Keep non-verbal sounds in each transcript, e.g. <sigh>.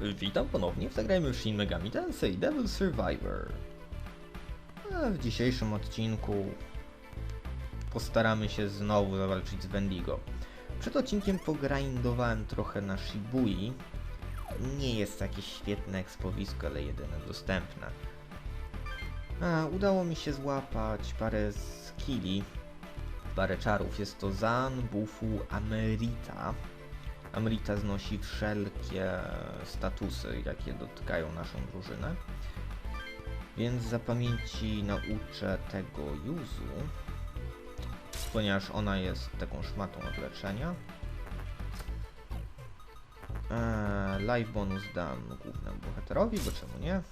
Witam ponownie w Zagrajmy w Shin Megami Tensei Devil Survivor. A w dzisiejszym odcinku postaramy się znowu zawalczyć z Wendigo. Przed odcinkiem pogrindowałem trochę na Shibui. Nie jest jakieś świetne ekspowisko, ale jedyne dostępne. A, udało mi się złapać parę skilli, parę czarów. Jest to Zan, Bufu, Amerita. Amrita znosi wszelkie statusy, jakie dotykają naszą drużynę. Więc za pamięci nauczę tego Yuzu, ponieważ ona jest taką szmatą od leczenia. Eee, live bonus dam głównemu bohaterowi, bo czemu nie?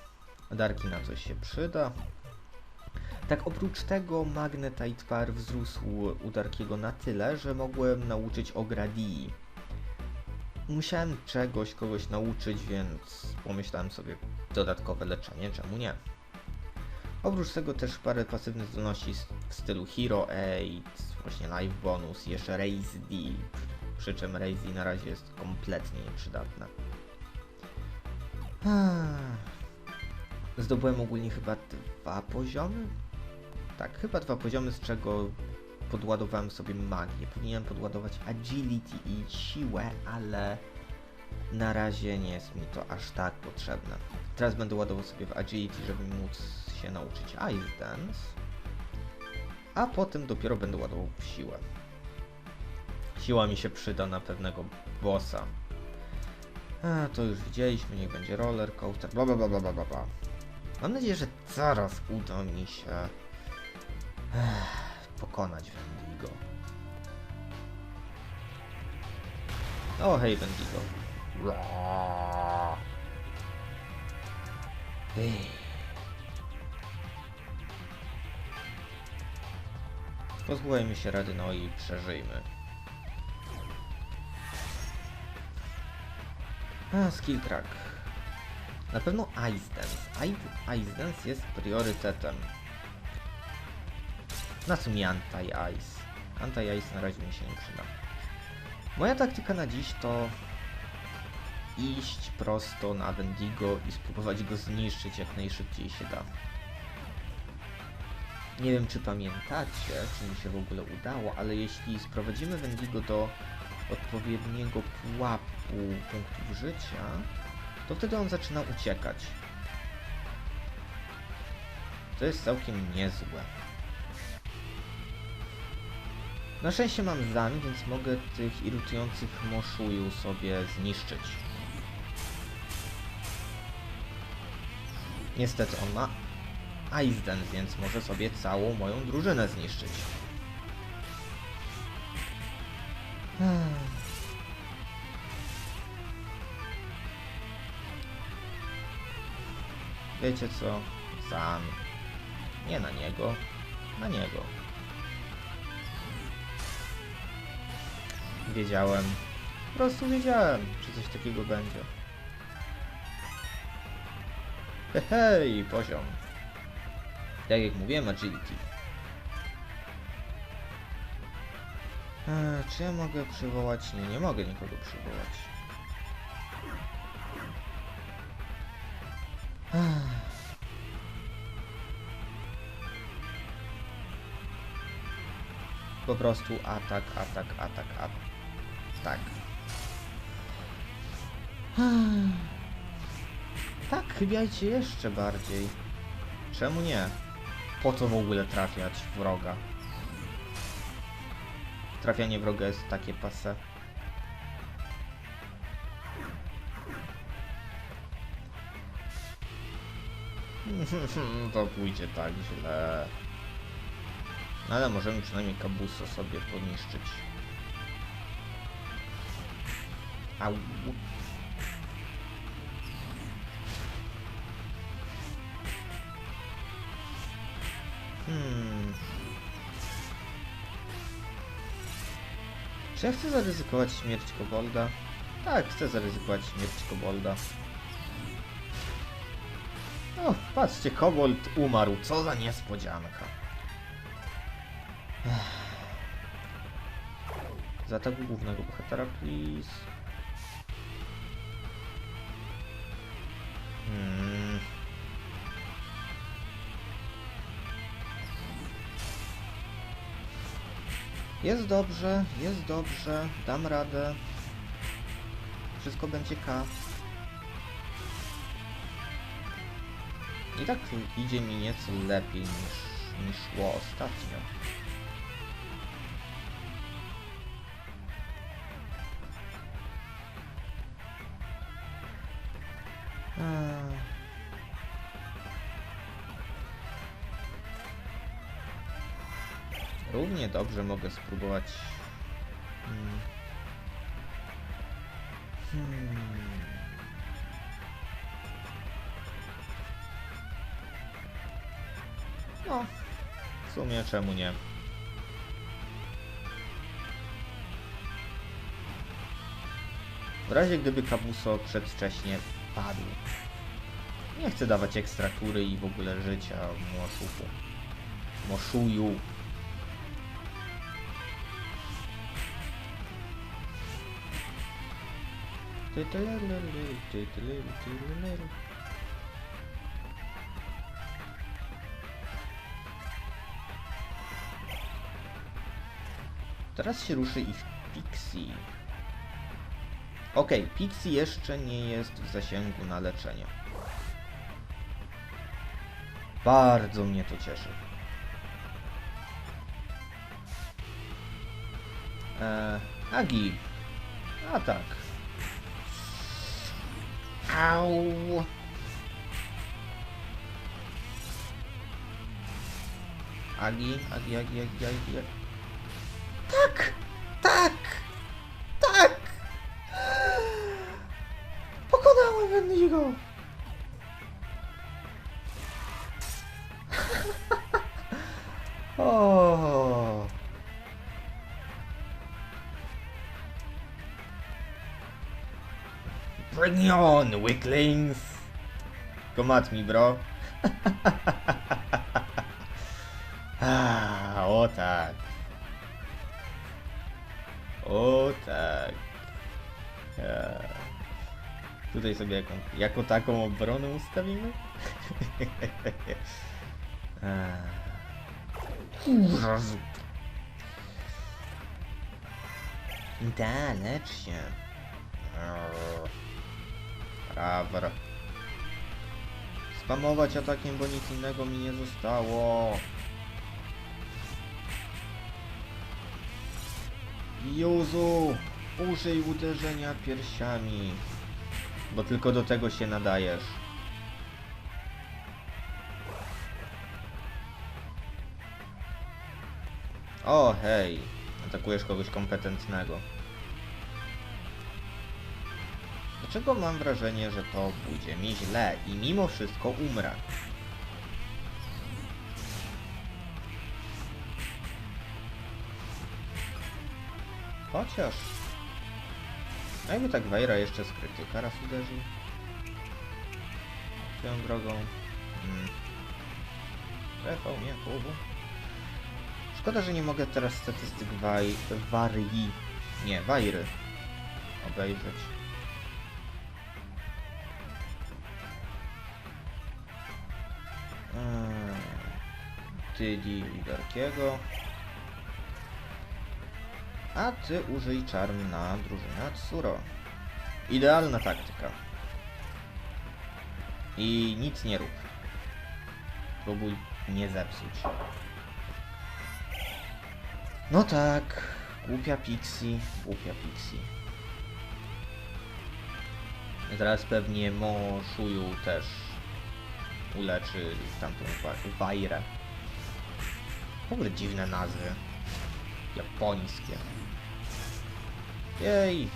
Darki na coś się przyda. Tak oprócz tego Magnetite Par wzrósł u Darkiego na tyle, że mogłem nauczyć Ogradii. Musiałem czegoś, kogoś nauczyć, więc pomyślałem sobie dodatkowe leczenie, czemu nie. Oprócz tego też parę pasywnych zdolności w stylu Hero Aid, właśnie Life Bonus, jeszcze Raise D, przy czym Raise D na razie jest kompletnie nieprzydatne. Zdobyłem ogólnie chyba dwa poziomy? Tak, chyba dwa poziomy, z czego podładowałem sobie magię. Powinienem podładować agility i siłę, ale na razie nie jest mi to aż tak potrzebne. Teraz będę ładował sobie w agility, żeby móc się nauczyć Ice Dance, a potem dopiero będę ładował w siłę. Siła mi się przyda na pewnego bossa. A, to już widzieliśmy, niech będzie roller coaster, bla bla bla bla bla bla. Mam nadzieję, że zaraz uda mi się ech, pokonać Wendigo. O, hej Wendigo. Roar. Ej. Pozbywajmy się rady no i przeżyjmy. A, skill track. Na pewno Ice Dance. Ice Dance jest priorytetem. Na mi Anti-Ice? Anti-Ice na razie mi się nie przyda. Moja taktyka na dziś to iść prosto na Wendigo i spróbować go zniszczyć jak najszybciej się da. Nie wiem czy pamiętacie, czy mi się w ogóle udało, ale jeśli sprowadzimy Wendigo do odpowiedniego pułapu punktów życia, to wtedy on zaczyna uciekać. To jest całkiem niezłe. Na szczęście mam zan, więc mogę tych irytujących moszuju sobie zniszczyć. Niestety on ma Dance, więc może sobie całą moją drużynę zniszczyć. Hmm. Wiecie co? Zan. Nie na niego. Na niego. Wiedziałem. Po prostu wiedziałem, że coś takiego będzie. Hej, hej, poziom. Tak jak mówiłem, agility. Eee, czy ja mogę przywołać? Nie, nie mogę nikogo przywołać. Ech. Po prostu atak, atak, atak, atak. Tak. Tak, chybiajcie jeszcze bardziej. Czemu nie? Po co w ogóle trafiać wroga? Trafianie wroga jest takie pase. <laughs> to pójdzie tak źle. No ale możemy przynajmniej kabuso sobie poniszczyć. Au. Hmm. Czy ja chcę zaryzykować śmierć Kobolda? Tak, chcę zaryzykować śmierć Kobolda. O, patrzcie, Kobold umarł. Co za niespodzianka. Ech. Głównego bohatera, please. Jest dobrze, jest dobrze, dam radę. Wszystko będzie K. I tak idzie mi nieco lepiej niż, niż szło ostatnio. Równie dobrze mogę spróbować. Hmm. Hmm. No, w sumie czemu nie? W razie gdyby Kabuso przedwcześnie padł. Nie chcę dawać ekstra kury i w ogóle życia Moszuku. Moszuju. Teraz się ruszy ich Pixie. Okej, Pixie jeszcze nie jest w zasięgu na leczenie. Bardzo mnie to cieszy. Eee, Agi. A tak. Au. Agi, Agi, Agi, Agi, Agi. Tak! Tak! Tak! Pokonałem Wendigo! <laughs> o. Me on, wicklings! Come at me, bro. <laughs> ah, o tak. O tak. Tutaj sobie jaką, jako taką obronę ustawimy? Jezu. Da, lecz się. Rawr. Spamować atakiem, bo nic innego mi nie zostało. Juzu, użyj uderzenia piersiami, bo tylko do tego się nadajesz. O, hej, atakujesz kogoś kompetentnego. Dlaczego mam wrażenie, że to pójdzie mi źle i mimo wszystko umrę? Chociaż... A jakby tak Wejra jeszcze z krytyka raz uderzył? Swoją drogą... Hmm. Trefał mnie. Szkoda, że nie mogę teraz statystyk waj... Warii... Nie, Wajry obejrzeć. Tydi Lidarkiego. A ty użyj czarm na drużynę Tsuro. Idealna taktyka. I nic nie rób. Próbuj nie zepsuć. No tak. Głupia Pixie. Głupia Pixie. Zaraz pewnie Moshuju też uleczy tamtą wa- Wajrę. W ogóle dziwne nazwy. Japońskie. Jej!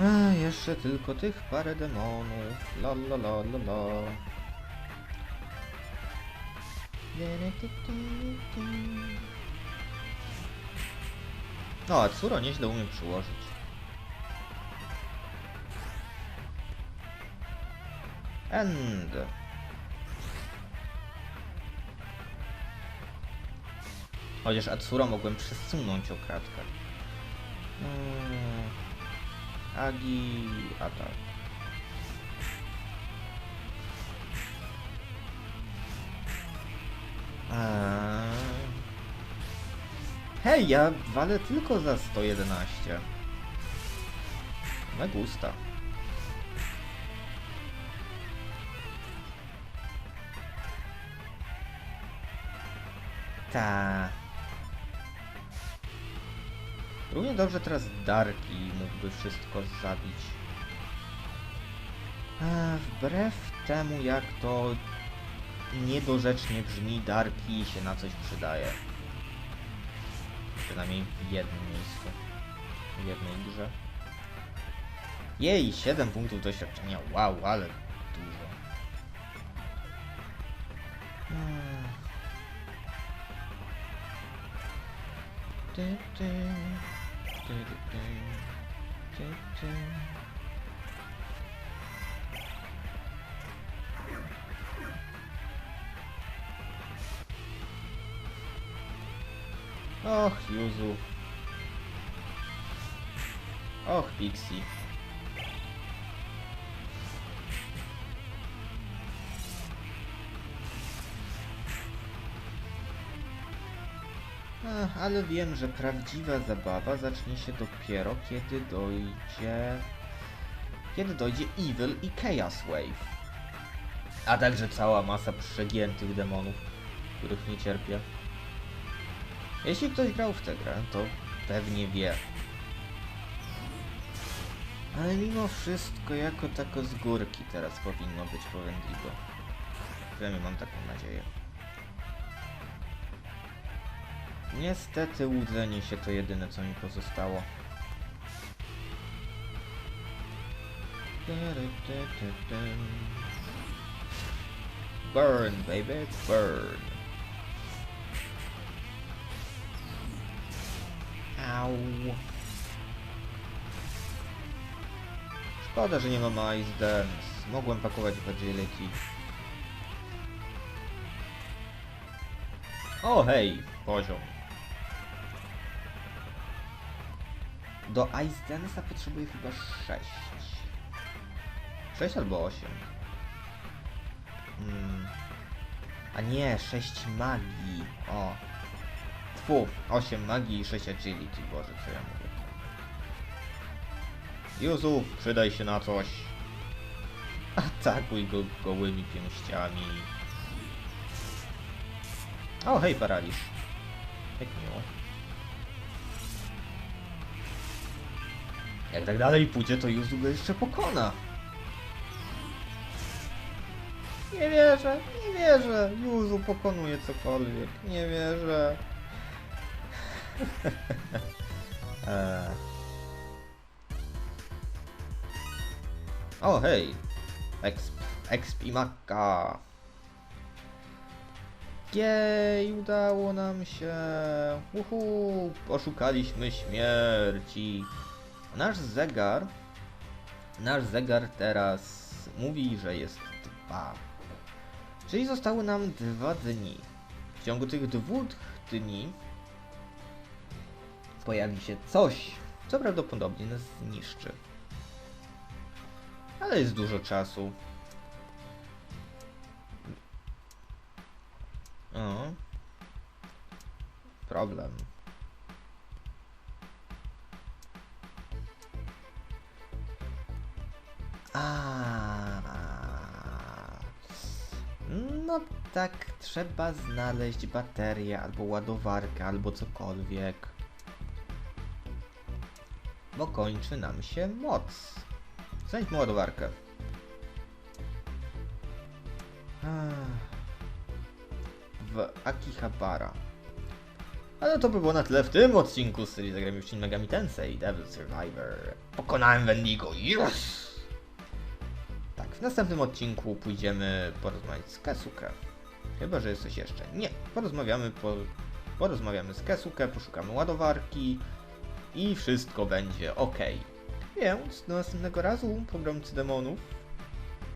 A, jeszcze tylko tych parę demonów. La la la la la. No, a Tsuro nieźle umie przyłożyć. End. Chociaż Atsuro mogłem przesunąć o kratkę. Hmm. Agi... atak. Eee... Hej, ja walę tylko za 111. Me gusta. Ta. Równie dobrze teraz Darki mógłby wszystko zabić. A, wbrew temu jak to niedorzecznie brzmi, Darki się na coś przydaje. Przynajmniej w jednym miejscu. W jednej grze. Jej, 7 punktów doświadczenia. Wow, ale dużo. Och, Juzu. Och, Pixie. Ale wiem, że prawdziwa zabawa zacznie się dopiero kiedy dojdzie... Kiedy dojdzie Evil i Chaos Wave. A także cała masa przegiętych demonów, których nie cierpię. Jeśli ktoś grał w tę grę, to pewnie wie. Ale mimo wszystko, jako tako z górki teraz powinno być po Wendigo. Przynajmniej mam taką nadzieję. Niestety łudzenie się to jedyne co mi pozostało. Burn, baby, burn. Au. Szkoda, że nie mam Ice Dance. Mogłem pakować w Agility. O, hej, poziom. Do Ice Dance'a potrzebuję chyba 6. 6 albo 8. Hmm. A nie, 6 magii. O. Tfu, 8 magii i 6 agility. Boże, co ja mówię. Juzu, przydaj się na coś. Atakuj go gołymi pięściami. O, hej, paraliż. Jak miło. Jak tak dalej pójdzie, to Juzu go jeszcze pokona. Nie wierzę, nie wierzę. Juzu pokonuje cokolwiek. Nie wierzę. eee. <laughs> O, hej. Exp. Exp i Makka. Jej, udało nam się. Uhu, poszukaliśmy śmierci. Nasz zegar, nasz zegar teraz mówi, że jest dwa. Czyli zostały nam dwa dni. W ciągu tych dwóch dni pojawi się coś, co prawdopodobnie nas zniszczy. Ale jest dużo czasu. O. Problem. A. No tak, trzeba znaleźć baterię albo ładowarkę, albo cokolwiek. Bo kończy nam się moc. Znajdźmy ładowarkę. W Akihabara. Ale to by było na tyle w tym odcinku z serii Zagramy w Shin Megami Tensei Devil Survivor. Pokonałem Wendigo, yes! W następnym odcinku pójdziemy porozmawiać z Kesuke. Chyba, że jest coś jeszcze. Nie, porozmawiamy, po, porozmawiamy z Kesuke, poszukamy ładowarki i wszystko będzie ok. Więc do następnego razu, pogromcy demonów.